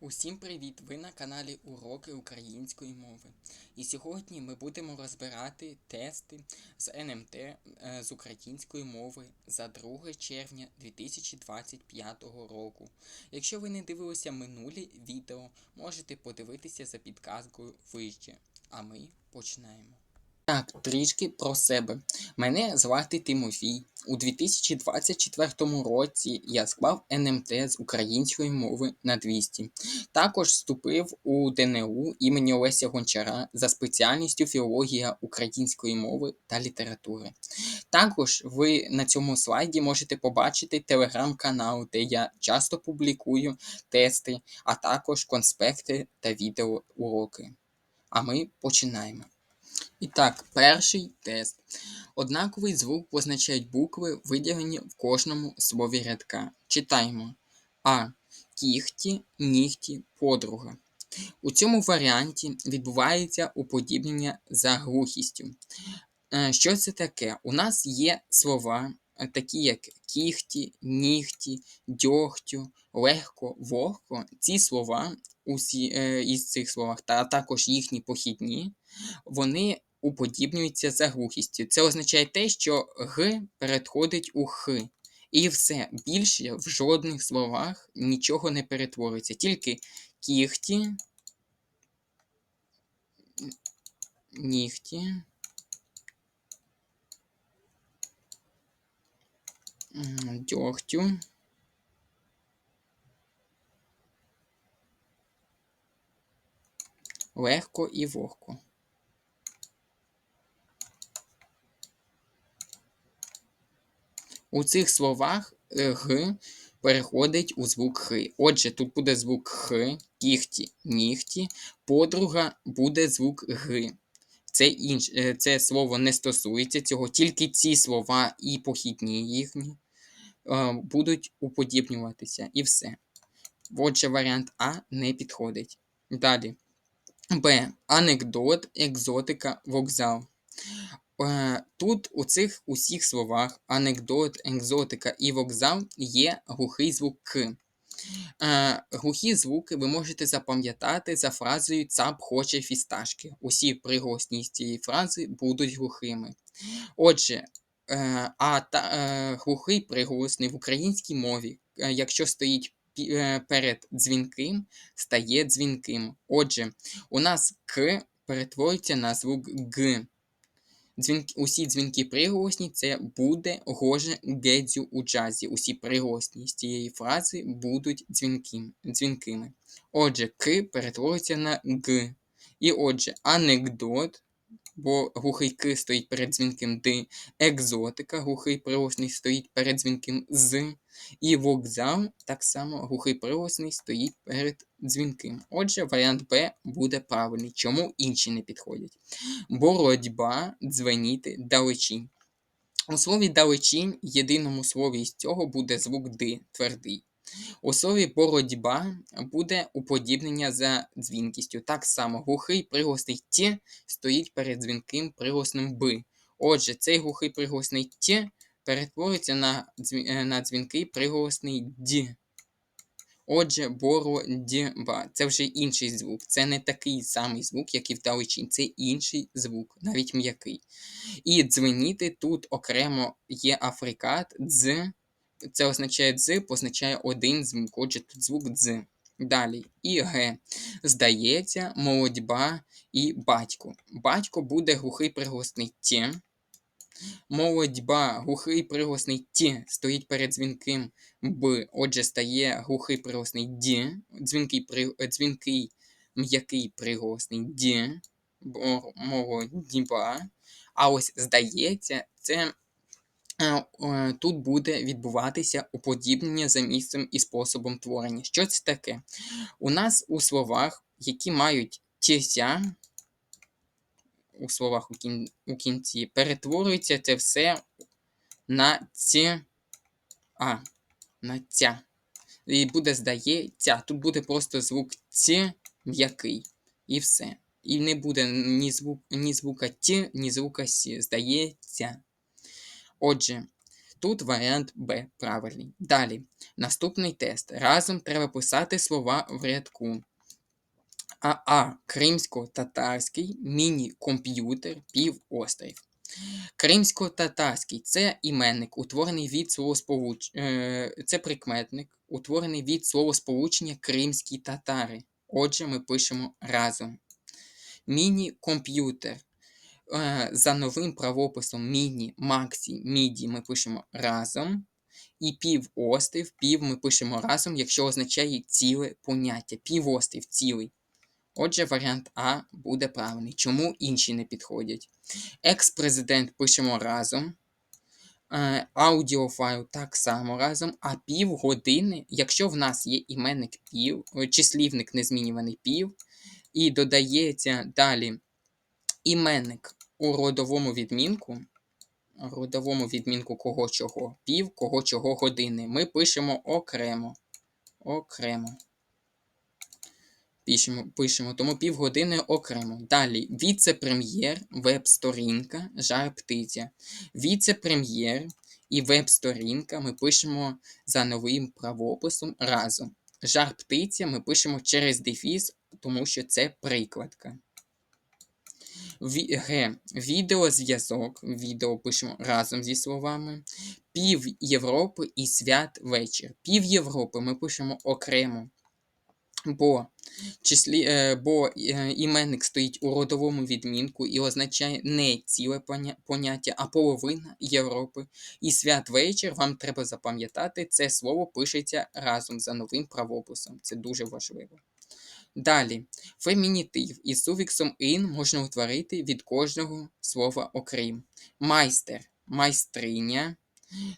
Усім привіт! Ви на каналі Уроки української мови. І сьогодні ми будемо розбирати тести з НМТ е, з української мови за 2 червня 2025 року. Якщо ви не дивилися минулі відео, можете подивитися за підказкою вище. А ми починаємо. Так, трішки про себе. Мене звати Тимофій. У 2024 році я склав НМТ з української мови на 200. Також вступив у ДНУ імені Олеся Гончара за спеціальністю філологія української мови та літератури. Також ви на цьому слайді можете побачити телеграм-канал, де я часто публікую тести, а також конспекти та відеоуроки. А ми починаємо. І так, перший тест. Однаковий звук позначають букви, виділені в кожному слові рядка. Читаємо А. Кіхті, нігті, подруга. У цьому варіанті відбувається уподібнення за глухістю. Е, що це таке? У нас є слова, е, такі як кіхті, нігті, дьогтю, легко, вогко. Ці слова усі, е, із цих словах, та також їхні похідні, вони уподібнюються за глухістю. Це означає те, що Г переходить у Х. І все. Більше в жодних словах нічого не перетворюється. Тільки кіхті, нігті. Дьогтю. Легко і вогко. У цих словах е, г переходить у звук х. Отже, тут буде звук х, кіхті, нігті, подруга буде звук г. Це інш... Е, це слово не стосується цього, тільки ці слова і похідні їхні е, будуть уподібнюватися. І все. Отже, варіант А не підходить. Далі. Б. Анекдот, екзотика, вокзал. Е, тут у цих усіх словах анекдот, екзотика і вокзал є глухий звук К. Е, глухі звуки ви можете запам'ятати за фразою цап хоче фісташки. Усі приголосні з цієї фрази будуть глухими. Отже, е, а та, глухий приголосний в українській мові, якщо стоїть перед дзвінким, стає дзвінким. Отже, у нас К перетворюється на звук Г. Дзвінки, усі дзвінки приголосні це буде гоже гедзю у джазі. Усі приголосні з цієї фрази будуть дзвінки, дзвінкими. Отже, К перетворюється на Г. І отже, анекдот, бо глухий К стоїть перед дзвінким Д, екзотика, глухий приголосний стоїть перед дзвінким З. І вокзал так само глухий приголосний стоїть перед дзвінким. Отже, варіант Б буде правильний. Чому інші не підходять? Боротьба, дзвеніти, далечінь. У слові далечінь, єдиному слові із цього буде звук Д твердий. У слові боротьба буде уподібнення за дзвінкістю. Так само глухий приголосний Т стоїть перед дзвінким приголосним Б. Отже, цей глухий приголосний Т перетворюється на е, на дзвінкий приголосний Д. Отже, бородьба. Це вже інший звук. Це не такий самий звук, як і в далечінь. Це інший звук, навіть м'який. І дзвеніти тут окремо є африкат, дз. Це означає дз, позначає один звук. Отже, тут звук дз. Далі. І Г. Здається, молодьба і батько. Батько буде глухий приголосний Т. Молодьба, глухий приголосний Т стоїть перед дзвінким Б. Отже, стає глухий приголосний Д, дзвінкий при... дзвінкий м'який приголосний Д, молодьба. А ось здається, це тут буде відбуватися уподібнення за місцем і способом творення. Що це таке? У нас у словах, які мають тіся, у словах у, кін... у кінці, перетворюється це все на ці. А, на ця. І буде здається. Тут буде просто звук ц м'який. І все. І не буде ні звук, ні звука т, ні звука сі. Здається. Отже, Тут варіант Б правильний. Далі, наступний тест. Разом треба писати слова в рядку. АА кримсько-татарський міні-комп'ютер півострів. Кримсько-татарський це іменник, утворений від словосполуч... е, це прикметник, утворений від словосполучення кримські татари. Отже, ми пишемо разом. Міні-комп'ютер. Е, За новим правописом міні, максі, міді ми пишемо разом. І півострів, пів ми пишемо разом, якщо означає ціле поняття. Півострів цілий. Отже, варіант А буде правильний. Чому інші не підходять? Екс-президент пишемо разом. Е, Аудіофайл так само разом, а півгодини, якщо в нас є іменник пів, е, числівник незмінюваний пів, і додається далі іменник у родовому відмінку, родовому відмінку кого чого, пів, кого чого години. Ми пишемо окремо. Окремо. Пишемо, пишемо, тому півгодини окремо. Далі віце-прем'єр, веб-сторінка, жар птиця. Віце-прем'єр і веб-сторінка ми пишемо за новим правописом разом. Жар птиця ми пишемо через дефіс, тому що це прикладка. Г. Відеозв'язок. Відео пишемо разом зі словами. Пів Європи і свят вечір. Пів Європи ми пишемо окремо. Бо, числі, е, бо е, іменник стоїть у родовому відмінку і означає не ціле поняття, а половина Європи. І святвечір вам треба запам'ятати, це слово пишеться разом за новим правописом. Це дуже важливо. Далі, фемінітив із суфіксом ин можна утворити від кожного слова окрім. Майстер майстриня,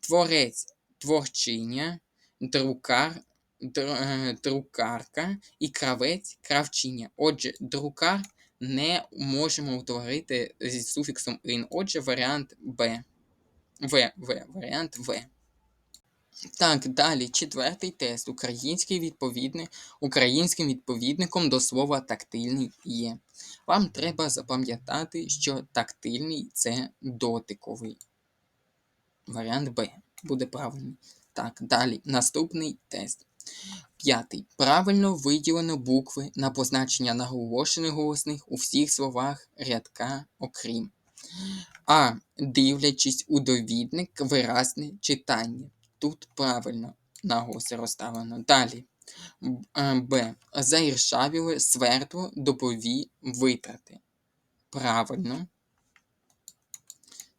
творець творчиня, друкар др- е, друкарка і кравець кравчиня. Отже, друкар не можемо утворити зі суфіксом ин. Отже, варіант Б. В, В, варіант В. Так, далі, четвертий тест. Український відповідник, українським відповідником до слова тактильний є. Вам треба запам'ятати, що тактильний це дотиковий. Варіант Б буде правильний. Так, далі. Наступний тест. П'ятий. Правильно виділено букви на позначення наголошених голосних у всіх словах рядка окрім. А. Дивлячись у довідник, виразне читання. Тут правильно наголоси розставлено. Далі. Б- е, Заіршавіли свердло добові витрати. Правильно.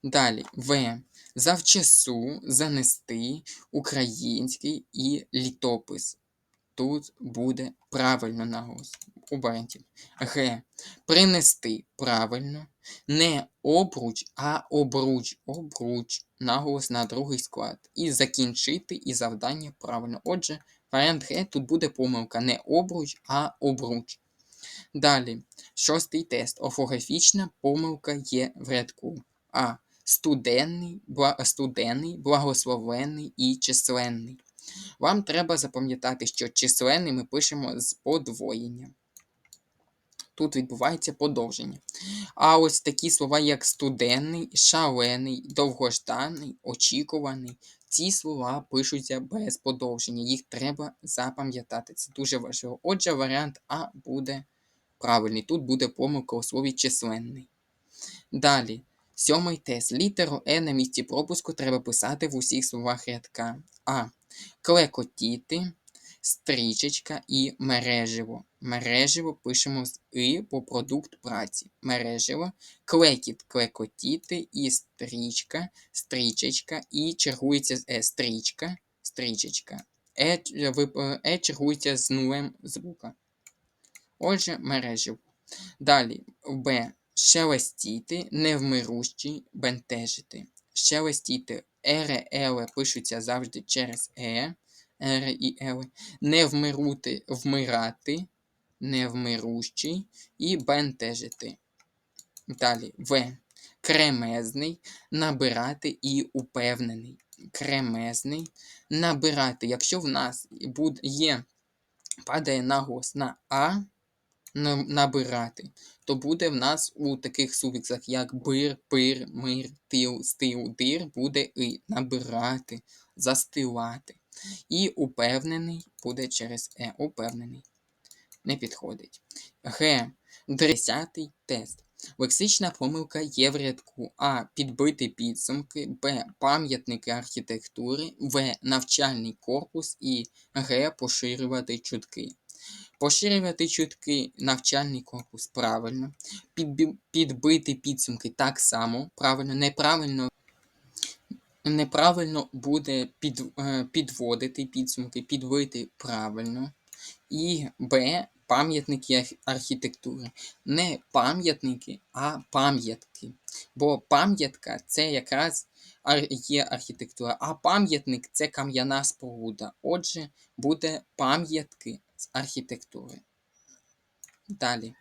Далі. В. Завчасу занести український і літопис. Тут буде правильно наголос у. Г. Принести правильно. Не обруч, а обруч. Обруч. Наголос на другий склад. І закінчити і завдання правильно. Отже, варіант Г тут буде помилка. Не обруч, а обруч. Далі. Шостий тест. Орфографічна помилка є в рядку. А. Студенний, бла, студенний, благословенний і численний. Вам треба запам'ятати, що численний ми пишемо з подвоєнням. Тут відбувається подовження. А ось такі слова, як студенний, шалений, довгожданий, очікуваний, ці слова пишуться без подовження. Їх треба запам'ятати. Це дуже важливо. Отже, варіант А буде правильний. Тут буде помилка у слові численний. Далі. Сьомий тест. Літеру Е на місці пропуску треба писати в усіх словах рядка. А. Клекотіти, стрічечка і мереживо. Мереживо пишемо з И по продукт праці. Мереживо, клекіт, клекотіти і стрічка, стрічечка і чергується з Е. Стрічка, стрічечка. Е, е чергується з нулем звука. Отже, мереживо. Далі Б. Шелестіти, невмирущий, бентежити. Шелестіти ере, еле пишуться завжди через е. Ере і еле. Невмирути, вмирати, невмирущий і бентежити. Далі В. Кремезний, набирати і упевнений. Кремезний, набирати. Якщо в нас є, падає наголос на А, набирати, то буде в нас у таких суфіксах, як бир, пир, мир, тил, стил, дир, буде і набирати, застилати. І упевнений буде через е. Упевнений. Не підходить. Г. Десятий тест. Лексична помилка є в рядку А. Підбити підсумки, Б. Пам'ятники архітектури, В. Навчальний корпус і Г. Поширювати чутки. Поширювати чутки навчальний корпус правильно. Підбити підсумки так само правильно. Неправильно Неправильно буде під, е, підводити підсумки, підбити правильно. І Б. Пам'ятники архітектури. Не пам'ятники, а пам'ятки. Бо пам'ятка це якраз є архітектура, а пам'ятник це кам'яна споруда. Отже, буде пам'ятки з архітектури. Далі.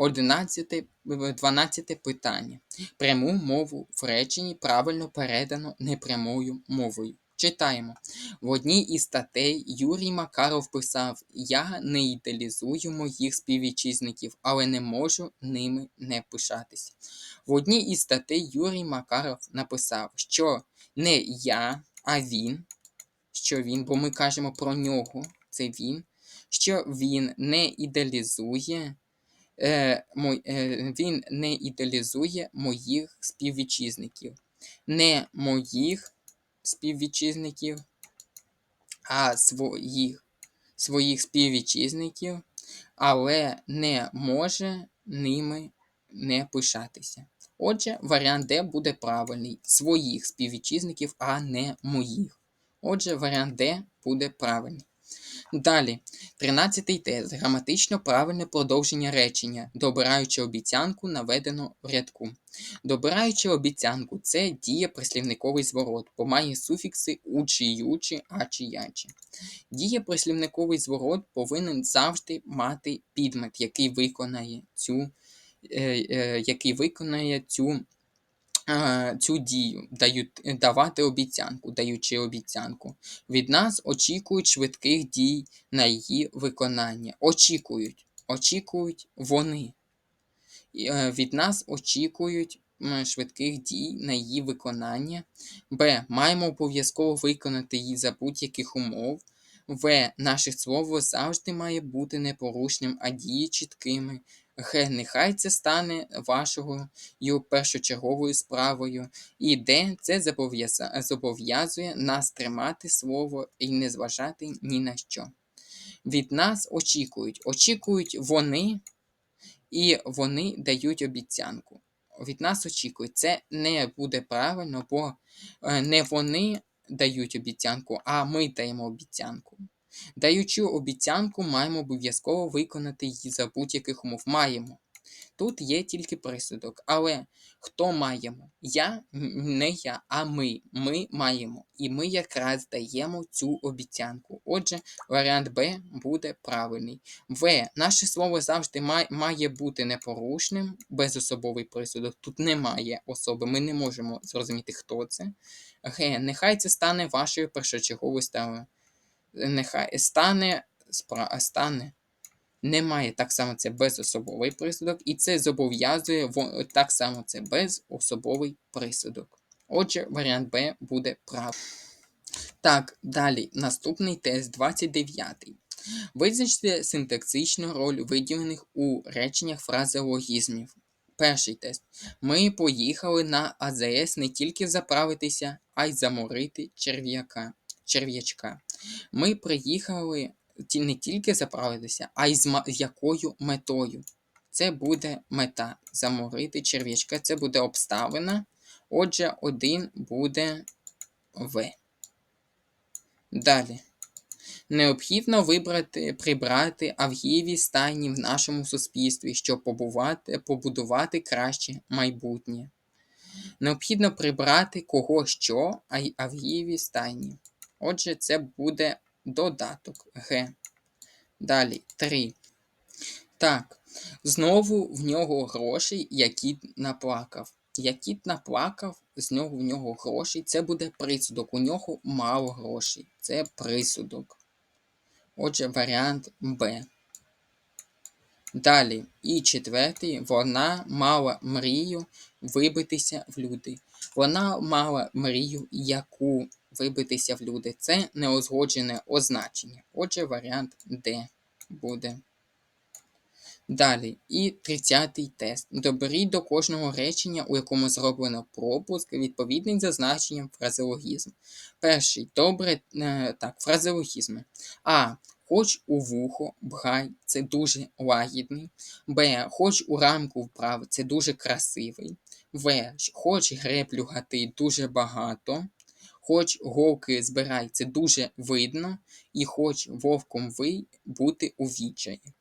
11, 12 питання. Пряму мову в реченні правильно передано непрямою мовою. Читаємо. В одній із статей Юрій Макаров писав: Я не ідеалізую моїх співвітчизників, але не можу ними не пишатися. В одній із статей Юрій Макаров написав, що не я, а він, що він, бо ми кажемо про нього, це він, що він не ідеалізує. Е, е, він не ідеалізує моїх співвітчизників. Не моїх співвітчизників, а своїх, своїх співвітчизників, але не може ними не пишатися. Отже, варіант Д буде правильний. Своїх співвітчизників, а не моїх. Отже, варіант Д буде правильний. Далі, 13-й тест. Граматично правильне продовження речення, добираючи обіцянку, наведено в рядку. Добираючи обіцянку це дієприслівниковий зворот, бо має суфікси учи, ючи, ачі, ячі. Дієприслівниковий зворот повинен завжди мати підмет, який виконає цю, е, е, який виконає цю цю дію, дають, давати обіцянку, даючи обіцянку. Від нас очікують швидких дій на її виконання. Очікують, очікують вони. Е, Від нас очікують швидких дій на її виконання. Б. Маємо обов'язково виконати її за будь-яких умов. В. Наше слово завжди має бути непорушним, а дії чіткими. Нехай це стане вашою першочерговою справою. І Д. Це зобов'язує нас тримати слово і не зважати ні на що. Від нас очікують. Очікують вони, і вони дають обіцянку. Від нас очікують. Це не буде правильно, бо е, не вони дають обіцянку, а ми даємо обіцянку. Даючи обіцянку, маємо обов'язково виконати її за будь-яких умов. Маємо. Тут є тільки присудок. Але хто маємо? Я не я, а ми. Ми маємо. І ми якраз даємо цю обіцянку. Отже, варіант Б буде правильний. В. Наше слово завжди має, бути непорушним, безособовий присудок. Тут немає особи. Ми не можемо зрозуміти, хто це. Г. Нехай це стане вашою першочерговою ставою. Нехай стане спра... стане. Немає так само це безособовий присудок, і це зобов'язує так само це безособовий присудок. Отже, варіант Б буде правий. Так, далі. Наступний тест 29. Визначте синтаксичну роль виділених у реченнях фразеологізмів. Перший тест. Ми поїхали на АЗС не тільки заправитися, а й заморити черв'яка. Черв'ячка. Ми приїхали не тільки заправитися, а й з якою метою. Це буде мета заморити черв'ячка. Це буде обставина. Отже, один буде В. Далі. Необхідно вибрати, прибрати авгієві стайні в нашому суспільстві, щоб побувати, побудувати краще майбутнє. Необхідно прибрати кого що, а й авгієві стайні. Отже, це буде додаток Г. Далі 3. Так. Знову в нього грошей, як кіт наплакав. Як кіт наплакав, знову в нього грошей. Це буде присудок. У нього мало грошей. Це присудок. Отже, варіант Б. Далі, і четвертий, вона мала мрію вибитися в люди. Вона мала мрію, яку вибитися в люди. Це неузгоджене означення. Отже, варіант Д буде. Далі, і тридцятий тест. Доберіть до кожного речення, у якому зроблено пропуск, відповідний за значенням фразеологізм. Перший. Добре, е, так, фразеологізми. А. Хоч у вухо, бгай, це дуже лагідний. Б. Хоч у рамку вправ, це дуже красивий. В. Хоч греблю гати дуже багато. Хоч голки збирай, це дуже видно. І хоч вовком ви бути у відчаї.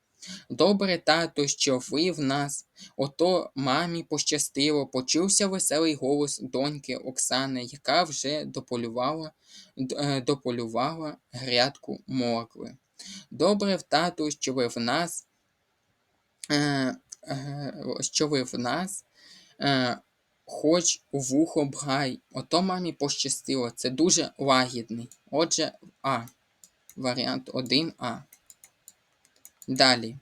Добре, тато, що ви в нас. Ото мамі пощастило, почувся веселий голос доньки Оксани, яка вже дополювала, е, дополювала грядку моркви. Добре, в тату, що ви в нас, е, е, що ви в нас, хоч у вухо бгай. Ото мамі пощастило. Це дуже лагідний. Отже, А. Варіант 1А. Далі.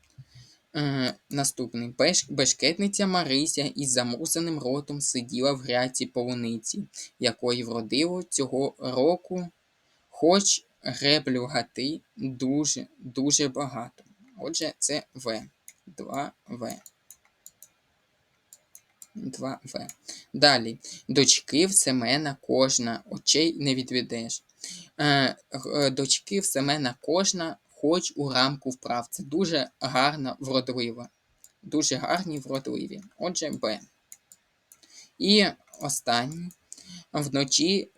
Е, наступний. Беш, бешкетниця Марися із замурзаним ротом сиділа в гряці полуниці, якої вродило цього року, хоч греблю гати дуже, дуже багато. Отже, це В. 2В. 2В. Далі. Дочки в Семена кожна, очей не відведеш. Е, г- дочки в Семена кожна, хоч у рамку вправ. Це дуже гарна вродлива. Дуже гарні вродливі. Отже, Б. І останній. Вночі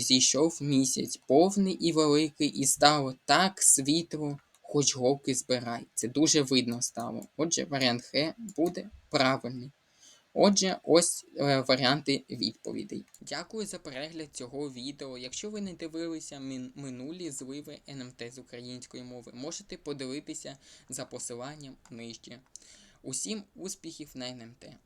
зійшов місяць, повний і великий, і стало так світло, хоч голки збирай. Це дуже видно стало. Отже, варіант Х буде правильний. Отже, ось е, варіанти відповідей. Дякую за перегляд цього відео. Якщо ви не дивилися мин- минулі зливи НМТ з української мови, можете подивитися за посиланням нижче. Усім успіхів на НМТ!